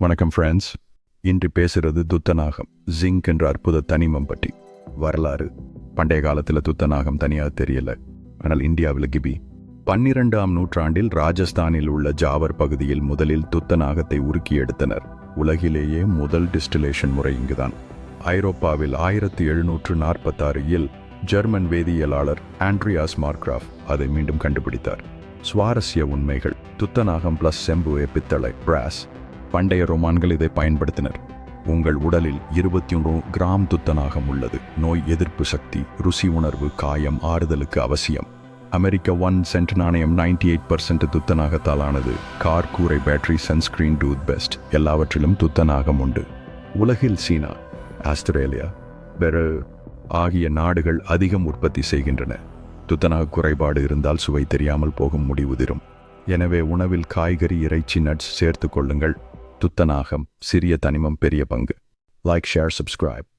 வணக்கம் ஃப்ரெண்ட்ஸ் இன்று பேசுறது துத்தநாகம். ஜிங்க் என்ற அற்புத தனிமம் பற்றி. வரலாறு. பண்டைய காலத்தில் துத்தநாகம் தனியாக தெரியல. ஆனால் இந்தியாவில் கிபி பன்னிரெண்டாம் நூற்றாண்டில் ராஜஸ்தானில் உள்ள ஜாவர் பகுதியில் முதலில் துத்தநாகத்தை உருக்கி எடுத்தனர். உலகிலேயே முதல் டிஸ்டிலேஷன் முறை இங்குதான். ஐரோப்பாவில் ஆயிரத்தி எழுநூற்று நாற்பத்தாறில் ஜெர்மன் வேதியியலாளர் ஆண்ட்ரியாஸ் மார்க்ராஃப் அதை மீண்டும் கண்டுபிடித்தார். சுவாரஸ்ய உண்மைகள். துத்தநாகம் பிளஸ் செம்புவே பித்தளை பிராஸ் பண்டைய ரோமான்கள் இதை பயன்படுத்தினர். உங்கள் உடலில் இருபத்தி ஒன்று கிராம் துத்தநாகம் உள்ளது. நோய் எதிர்ப்பு சக்தி ருசி உணர்வு காயம் ஆறுதலுக்கு அவசியம். அமெரிக்க ஒன் சென்ட் நாணயம் நைன்டி எயிட் பர்சன்ட் துத்தநாகத்தால் ஆனது கார் கூரை பேட்டரி சன்ஸ்கிரீன் டூத் பெஸ்ட் எல்லாவற்றிலும் துத்தநாகம் உண்டு. உலகில் சீனா ஆஸ்திரேலியா பெரு ஆகிய நாடுகள் அதிகம் உற்பத்தி செய்கின்றன. துத்தநாக குறைபாடு இருந்தால் சுவை தெரியாமல் போகும் முடிவுதிரும் எனவே உணவில் காய்கறி இறைச்சி நட்ஸ் சேர்த்து கொள்ளுங்கள். துத்தநாகம் சிறிய தனிமம் பெரிய பங்கு. Like share subscribe